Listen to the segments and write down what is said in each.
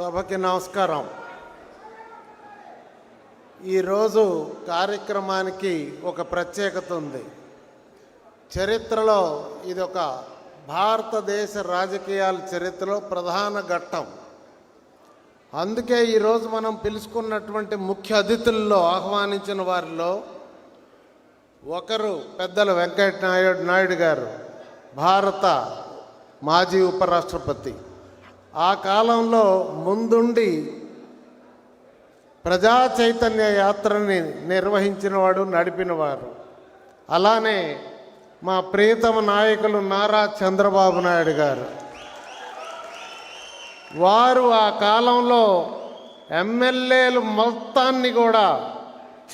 సభకి నమస్కారం. ఈరోజు కార్యక్రమానికి ఒక ప్రత్యేకత ఉంది. చరిత్రలో ఇది ఒక భారతదేశ రాజకీయాల చరిత్రలో ప్రధాన ఘట్టం. అందుకే ఈరోజు మనం పిలుచుకున్నటువంటి ముఖ్య అతిథుల్లో ఆహ్వానించిన వారిలో ఒకరు పెద్దల వెంకయ్య నాయుడు నాయుడు గారు భారత మాజీ ఉపరాష్ట్రపతి. ఆ కాలంలో ముందుండి ప్రజా చైతన్య యాత్రని నిర్వహించినవాడు నడిపినవారు. అలానే మా ప్రియతమ నాయకులు నారా చంద్రబాబు నాయుడు గారు. వారు ఆ కాలంలో ఎమ్మెల్యేలు మొత్తాన్ని కూడా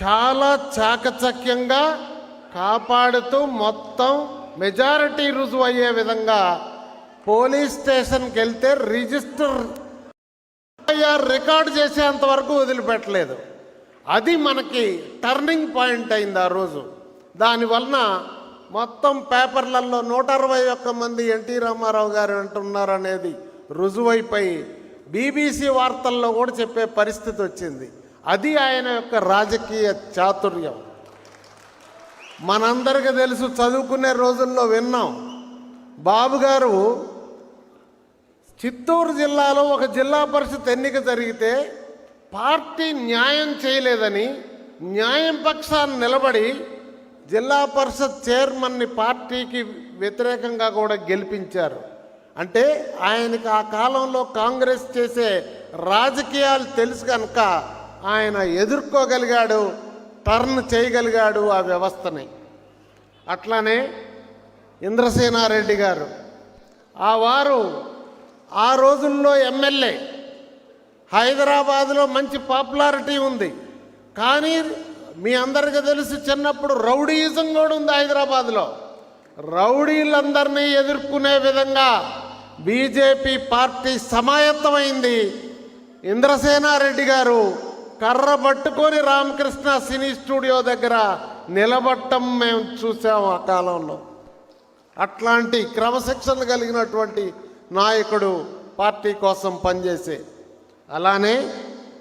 చాలా చాకచక్యంగా కాపాడుతూ మొత్తం మెజారిటీ రుజువు అయ్యే విధంగా పోలీస్ స్టేషన్కి వెళ్తే రిజిస్టర్ ఎఫ్ఐఆర్ రికార్డు చేసేంత వరకు వదిలిపెట్టలేదు. అది మనకి టర్నింగ్ పాయింట్ అయింది ఆ రోజు. దానివలన మొత్తం పేపర్లలో నూట అరవై ఒక్క మంది ఎన్టీ రామారావు గారు అంటున్నారు అనేది రుజువైపోయి బీబీసీ వార్తల్లో కూడా చెప్పే పరిస్థితి వచ్చింది. అది ఆయన యొక్క రాజకీయ చాతుర్యం. మనందరికీ తెలుసు చదువుకునే రోజుల్లో విన్నాం. బాబు గారు చిత్తూరు జిల్లాలో ఒక జిల్లా పరిషత్ ఎన్నిక జరిగితే పార్టీ న్యాయం చేయలేదని న్యాయం పక్షాన్ని నిలబడి జిల్లా పరిషత్ చైర్మన్ని పార్టీకి వ్యతిరేకంగా కూడా గెలిపించారు. అంటే ఆయనకి ఆ కాలంలో కాంగ్రెస్ చేసే రాజకీయాలు తెలుసు కనుక ఆయన ఎదుర్కోగలిగాడు టర్న్ చేయగలిగాడు ఆ వ్యవస్థని. అట్లానే ఇంద్రసేనారెడ్డి గారు ఆ వారు ఆ రోజుల్లో ఎమ్మెల్యే. హైదరాబాద్లో మంచి పాపులారిటీ ఉంది. కానీ మీ అందరికీ తెలుసు చిన్నప్పుడు రౌడీయిజం కూడా ఉంది హైదరాబాద్లో. రౌడీలందరినీ ఎదుర్కొనే విధంగా బీజేపీ పార్టీ సమాయత్తమైంది. ఇంద్రసేనారెడ్డి గారు కర్ర పట్టుకొని రామకృష్ణ సినీ స్టూడియో దగ్గర నిలబట్టం మేము చూసాము ఆ కాలంలో. అట్లాంటి క్రమశిక్షణ కలిగినటువంటి నాయకుడు పార్టీ కోసం పనిచేసే అలానే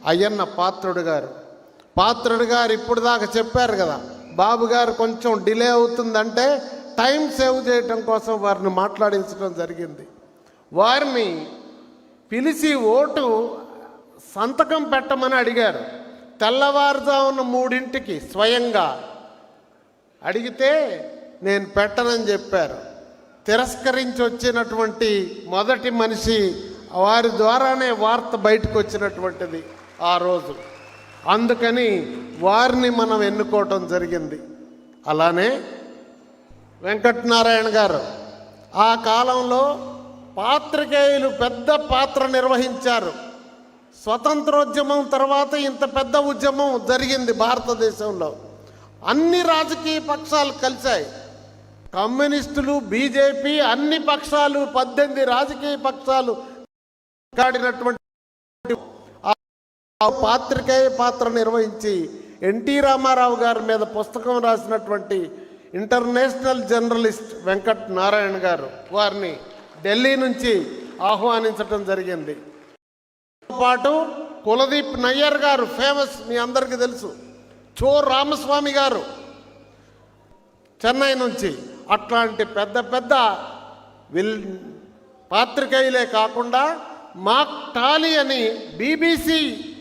అయ్యన్న పాత్రుడు గారు. పాత్రుడు గారు ఇప్పుడు దాకా చెప్పారు కదా బాబు గారు కొంచెం డిలే అవుతుందంటే టైం సేవ్ చేయటం కోసం వారిని మాట్లాడించడం జరిగింది. వారిని పిలిచి ఓటు సంతకం పెట్టమని అడిగారు. తెల్లవారుజామున మూడింటికి స్వయంగా అడిగితే నేను పెట్టనని చెప్పారు. తిరస్కరించి వచ్చినటువంటి మొదటి మనిషి వారి ద్వారానే వార్త బయటకు వచ్చినటువంటిది ఆ రోజు. అందుకని వారిని మనం ఎన్నుకోవటం జరిగింది. అలానే వెంకటనారాయణ గారు ఆ కాలంలో పాత్రికేయులు పెద్ద పాత్ర నిర్వహించారు. స్వతంత్రోద్యమం తర్వాత ఇంత పెద్ద ఉద్యమం జరిగింది భారతదేశంలో. అన్ని రాజకీయ పక్షాలు కలిశాయి. కమ్యూనిస్టులు బీజేపీ అన్ని పక్షాలు పద్దెనిమిది రాజకీయ పక్షాలు కాడినటువంటి ఆ పాత్రికేయ పాత్ర నిర్వహించి ఎన్టీ రామారావు గారి మీద పుస్తకం రాసినటువంటి ఇంటర్నేషనల్ జర్నలిస్ట్ వెంకట్ నారాయణ గారు వారిని ఢిల్లీ నుంచి ఆహ్వానించటం జరిగింది. పాటు కులదీప్ నయ్యర్ గారు ఫేమస్ మీ అందరికీ తెలుసు. చో రామస్వామి గారు చెన్నై నుంచి అట్లాంటి పెద్ద పెద్ద విల్ పాత్రికేయులే కాకుండా మాక్ టాలీ అని బీబీసీ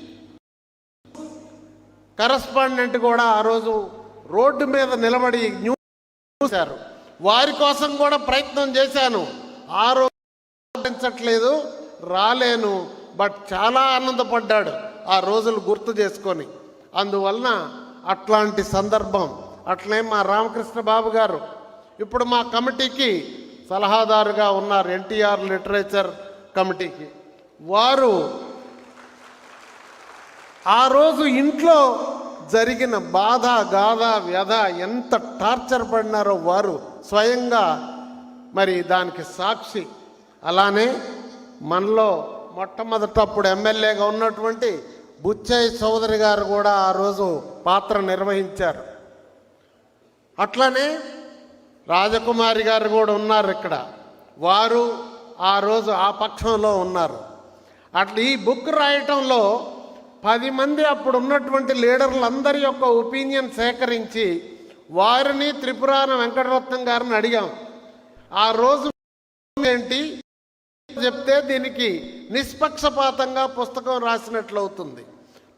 కరస్పాండెంట్ కూడా ఆ రోజు రోడ్డు మీద నిలబడి న్యూస్ చూశారు. వారి కోసం కూడా ప్రయత్నం చేశాను. ఆ రోజు ఆలోచించట్లేదు రాలేను బట్ చాలా ఆనందపడ్డాడు ఆ రోజులు గుర్తు చేసుకొని. అందువలన అట్లాంటి సందర్భం అట్లే మా రామకృష్ణ బాబు గారు ఇప్పుడు మా కమిటీకి సలహాదారుగా ఉన్నారు ఎన్టీఆర్ లిటరేచర్ కమిటీకి. వారు ఆ రోజు ఇంట్లో జరిగిన బాధ గాథ వ్యధ ఎంత టార్చర్ పడినారో వారు స్వయంగా మరి దానికి సాక్షి. అలానే మనలో మొట్టమొదట అప్పుడు ఎమ్మెల్యేగా ఉన్నటువంటి బుచ్చయ్య చౌదరి గారు కూడా ఆ రోజు పాత్ర నిర్వహించారు. అట్లనే రాజకుమారి గారు కూడా ఉన్నారు ఇక్కడ. వారు ఆ రోజు ఆ పక్షంలో ఉన్నారు. అట్లా ఈ బుక్ రాయటంలో పది మంది అప్పుడు ఉన్నటువంటి లీడర్లందరి యొక్క ఒపీనియన్ సేకరించి వారిని త్రిపురాన వెంకటరత్నం గారిని అడిగాం. ఆ రోజు ఏంటి? చెప్తే దీనికి నిష్పక్షపాతంగా పుస్తకం రాసినట్లు అవుతుంది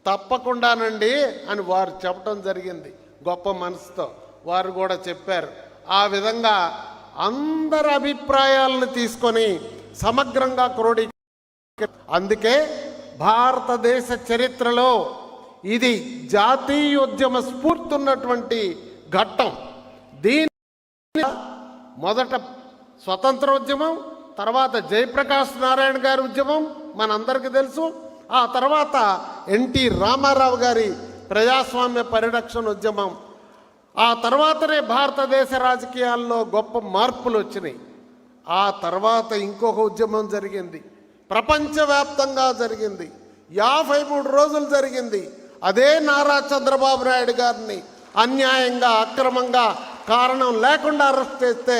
తప్పకుండానండి అని వారు చెప్పడం జరిగింది గొప్ప మనసుతో. వారు కూడా చెప్పారు. ఆ విధంగా అందరి అభిప్రాయాలను తీసుకొని సమగ్రంగా క్రోడీ అందుకే భారతదేశ చరిత్రలో ఇది జాతీయోద్యమ స్ఫూర్తి ఉన్నటువంటి ఘట్టం. దీని మొదట స్వతంత్ర ఉద్యమం తర్వాత జయప్రకాష్ నారాయణ గారి ఉద్యమం మనందరికీ తెలుసు. ఆ తర్వాత ఎన్టీ రామారావు గారి ప్రజాస్వామ్య పరిరక్షణ ఉద్యమం ఆ తర్వాతనే భారతదేశ రాజకీయాల్లో గొప్ప మార్పులు వచ్చినాయి. ఆ తర్వాత ఇంకొక ఉద్యమం జరిగింది. ప్రపంచవ్యాప్తంగా జరిగింది. యాభై మూడు రోజులు జరిగింది. అదే నారా చంద్రబాబు నాయుడు గారిని అన్యాయంగా అక్రమంగా కారణం లేకుండా అరెస్ట్ చేస్తే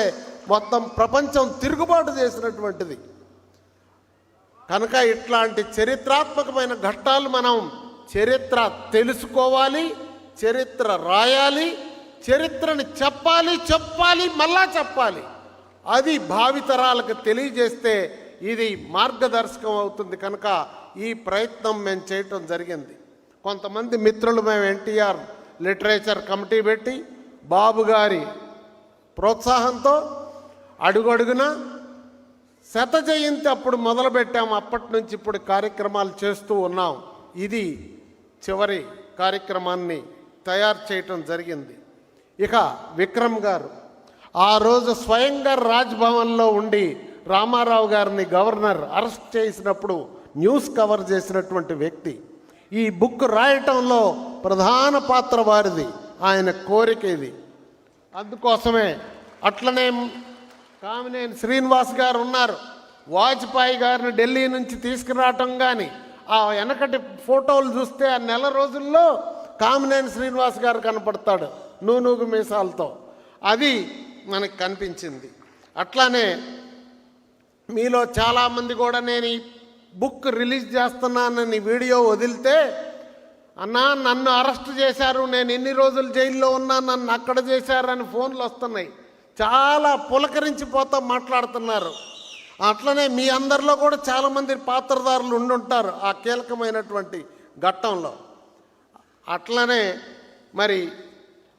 మొత్తం ప్రపంచం తిరుగుబాటు చేసినటువంటిది. కనుక ఇట్లాంటి చరిత్రాత్మకమైన ఘట్టాలు మనం చరిత్ర తెలుసుకోవాలి చరిత్ర రాయాలి చరిత్రని చెప్పాలి చెప్పాలి మళ్ళా చెప్పాలి. అది భావితరాలకు తెలియజేస్తే ఇది మార్గదర్శకం అవుతుంది కనుక ఈ ప్రయత్నం మేము చేయటం జరిగింది. కొంతమంది మిత్రులు మేము ఎన్టీఆర్ లిటరేచర్ కమిటీ పెట్టి బాబు గారి ప్రోత్సాహంతో అడుగడుగున శత జయంతి అప్పుడు మొదలుపెట్టాము. అప్పటి నుంచి ఇప్పుడు కార్యక్రమాలు చేస్తూ ఉన్నాం. ఇది చివరి కార్యక్రమాన్ని తయారు చేయటం జరిగింది. ఇక విక్రమ్ గారు. ఆ రోజు స్వయంగా రాజ్భవన్లో ఉండి రామారావు గారిని గవర్నర్ అరెస్ట్ చేసినప్పుడు న్యూస్ కవర్ చేసినటువంటి వ్యక్తి. ఈ బుక్ రాయటంలో ప్రధాన పాత్ర వారిది ఆయన కోరిక ఇది. అందుకోసమే అట్లనే కామినేని శ్రీనివాస్ గారు ఉన్నారు. వాజ్పేయి గారిని ఢిల్లీ నుంచి తీసుకురావటం కానీ ఆ వెనకటి ఫోటోలు చూస్తే ఆ నెల రోజుల్లో కామినేని శ్రీనివాస్ గారు కనపడతాడు. నూనూగు మీసాలతో అది మనకు కనిపించింది. అట్లానే మీలో చాలామంది కూడా నేను ఈ బుక్ రిలీజ్ చేస్తున్నానని వీడియో వదిలితే అన్నా నన్ను అరెస్ట్ చేశారు నేను ఎన్ని రోజులు జైల్లో ఉన్నా నన్ను అక్కడ చేశారని ఫోన్లు వస్తున్నాయి. చాలా పులకరించిపోతా మాట్లాడుతున్నారు. అట్లనే మీ అందరిలో కూడా చాలామంది పాత్రదారులు ఉండుంటారు ఆ కీలకమైనటువంటి ఘట్టంలో. అట్లనే మరి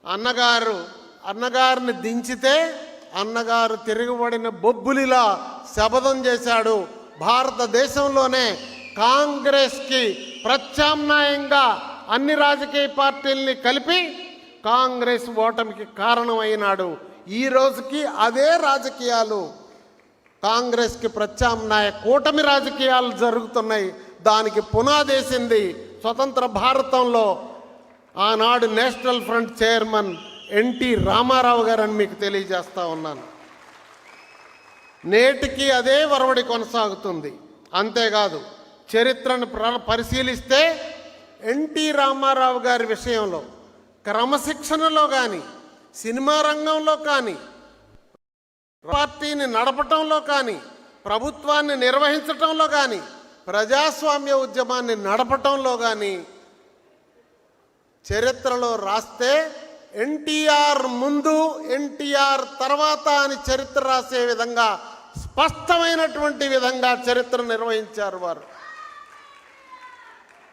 అన్నగారు అన్నగారిని దించితే అన్నగారు తిరగబడిన బొబ్బులిలా శపథం చేశాడు. భారతదేశంలోనే కాంగ్రెస్కి ప్రత్యామ్నాయంగా అన్ని రాజకీయ పార్టీల్ని కలిపి కాంగ్రెస్ ఓటమికి కారణమైనాడు. ఈ రోజుకి అదే రాజకీయాలు. కాంగ్రెస్కి ప్రత్యామ్నాయ కూటమి రాజకీయాలు జరుగుతున్నాయి. దానికి పునాదేసింది స్వతంత్ర భారతంలో ఆనాడు national front chairman N T Rama Rao గారని మీకు తెలియజేస్తా ఉన్నాను. నేటికి అదే వరవడి కొనసాగుతుంది. అంతేకాదు చరిత్రను ప్ర- పరిశీలిస్తే ఎన్టీ రామారావు గారి విషయంలో క్రమశిక్షణలో కానీ సినిమా రంగంలో కానీ పార్టీని నడపటంలో కానీ ప్రభుత్వాన్ని నిర్వహించటంలో కానీ ప్రజాస్వామ్య ఉద్యమాన్ని నడపటంలో కానీ చరిత్రలో రాస్తే ఎన్టీఆర్ ముందు ఎన్టీఆర్ తర్వాత అని చరిత్ర రాసే విధంగా స్పష్టమైనటువంటి విధంగా చరిత్ర నిర్వహించారు వారు.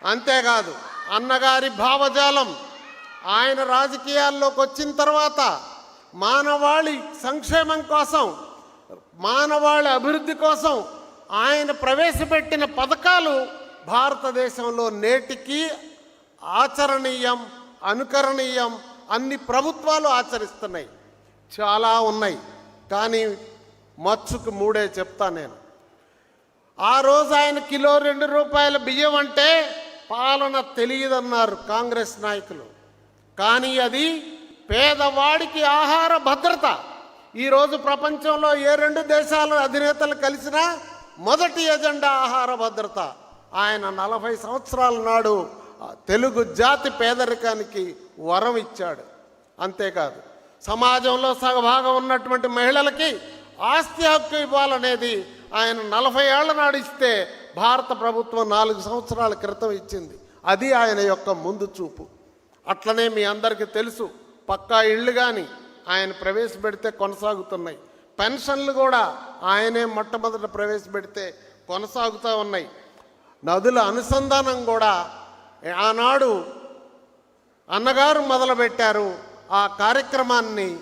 అంతేకాదు అన్నగారి భావజాలం ఆయన రాజకీయాల్లోకి వచ్చిన తర్వాత మానవాళి సంక్షేమం కోసం మానవాళి అభివృద్ధి కోసం ఆయన ప్రవేశపెట్టిన పథకాలు భారతదేశంలో నేటికి ఆచరణీయం అనుకరణీయం అన్ని ప్రభుత్వాలు ఆచరిస్తున్నాయి. చాలా ఉన్నాయి. కానీ మచ్చుకు మూడే చెప్తా నేను. ఆ రోజు ఆయన కిలో రెండు రూపాయల బియ్యం అంటే పాలన తెలియదన్నారు కాంగ్రెస్ నాయకులు. కానీ అది పేదవాడికి ఆహార భద్రత. ఈరోజు ప్రపంచంలో ఏ రెండు దేశాల అధినేతలు కలిసినా మొదటి ఎజెండా ఆహార భద్రత. ఆయన నలభై సంవత్సరాల నాడు తెలుగు జాతి పేదరికానికి వరం ఇచ్చాడు. అంతేకాదు సమాజంలో సగభాగం ఉన్నటువంటి మహిళలకి ఆస్తి హక్కు ఇవ్వాలనేది ఆయన నలభై ఏళ్ళ నాడు ఇస్తే భారత ప్రభుత్వం నాలుగు సంవత్సరాల క్రితం ఇచ్చింది. అది ఆయన యొక్క ముందు చూపు. అట్లనే మీ అందరికీ తెలుసు పక్కా ఇళ్ళు కానీ ఆయన ప్రవేశపెడితే కొనసాగుతున్నాయి. పెన్షన్లు కూడా ఆయనే మొట్టమొదట ప్రవేశపెడితే కొనసాగుతూ ఉన్నాయి. నదుల అనుసంధానం కూడా ఆనాడు అన్నగారు మొదలుపెట్టారు ఆ కార్యక్రమాన్ని.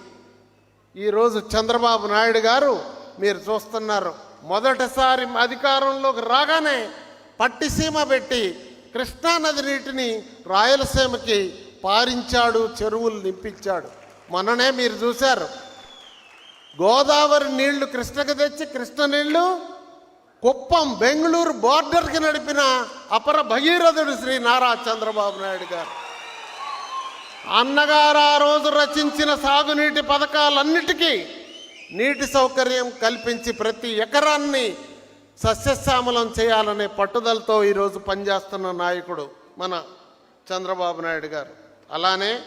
ఈరోజు చంద్రబాబు నాయుడు గారు మీరు చూస్తున్నారు. మొదటిసారి అధికారంలోకి రాగానే పట్టిసీమ పెట్టి కృష్ణానది నీటిని రాయలసీమకి పారించాడు చెరువులు నింపించాడు. మొన్ననే మీరు చూశారు. గోదావరి నీళ్ళు కృష్ణకి తెచ్చి కృష్ణ నీళ్ళు కుప్పం బెంగళూరు బోర్డర్కి నడిపిన అపర భగీరథుడు శ్రీ నారా చంద్రబాబు నాయుడు గారు. అన్నగారు ఆ రోజు రచించిన సాగునీటి పథకాలన్నిటికీ నీటి సౌకర్యం కల్పించి ప్రతి ఎకరాన్ని సస్యశ్యామలం చేయాలనే పట్టుదలతో ఈరోజు పనిచేస్తున్న నాయకుడు మన చంద్రబాబు నాయుడు గారు. అలానే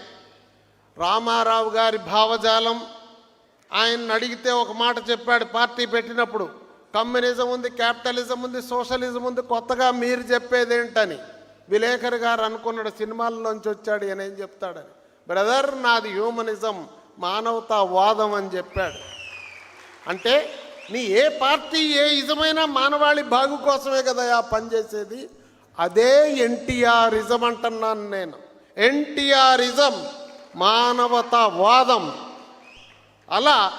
రామారావు గారి భావజాలం ఆయన్ని అడిగితే ఒక మాట చెప్పాడు పార్టీ పెట్టినప్పుడు కమ్యూనిజం ఉంది క్యాపిటలిజం ఉంది సోషలిజం ఉంది. కొత్తగా మీరు చెప్పేది ఏంటని విలేకరి గారు అనుకున్నాడు సినిమాల్లోంచి వచ్చాడు ఈయన ఏం చెప్తాడని. బ్రదర్ నాది హ్యూమనిజం మానవతావాదం అని చెప్పాడు. అంటే నీ ఏ పార్టీ ఏ ఇజమైనా మానవాళి బాగు కోసమే కదా ఆ పనిచేసేది అదే ఎన్టీఆరిజం అంటున్నాను నేను. ఎన్టీఆరిజం మానవతావాదం. అలా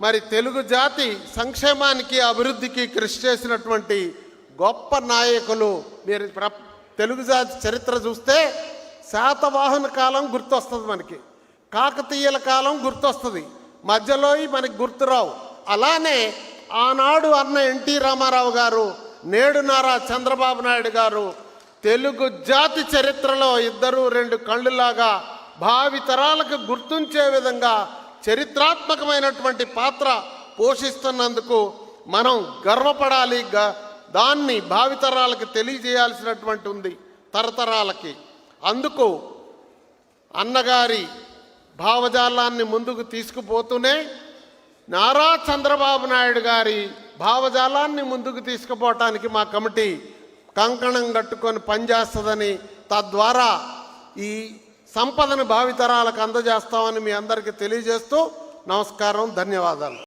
మరి తెలుగు జాతి సంక్షేమానికి అభివృద్ధికి కృషి చేసినటువంటి గొప్ప నాయకులు మీరు ప్ర- తెలుగు జాతి చరిత్ర చూస్తే శాతవాహన కాలం గుర్తొస్తుంది మనకి. కాకతీయుల కాలం గుర్తొస్తుంది. మధ్యలో ఈ మనకి గుర్తురావు అలానే ఆనాడు అన్న ఎన్టీ రామారావు గారు నేడు నారా చంద్రబాబు నాయుడు గారు తెలుగు జాతి చరిత్రలో ఇద్దరు రెండు కళ్ళులాగా భావి తరాలకు గుర్తుంచే విధంగా చరిత్రాత్మకమైనటువంటి పాత్ర పోషిస్తున్నందుకు మనం గర్వపడాలి. గ- దాన్ని భావితరాలకి తెలియజేయాల్సినటువంటి ఉంది తరతరాలకి. అందుకు అన్నగారి భావజాలాన్ని ముందుకు తీసుకుపోతూనే నారా చంద్రబాబు నాయుడు గారి భావజాలాన్ని ముందుకు తీసుకుపోవటానికి మా కమిటీ కంకణం కట్టుకొని పనిచేస్తుందని తద్వారా ఈ సంపదను భావితరాలకు అందజేస్తామని మీ అందరికీ తెలియజేస్తూ నమస్కారం ధన్యవాదాలు.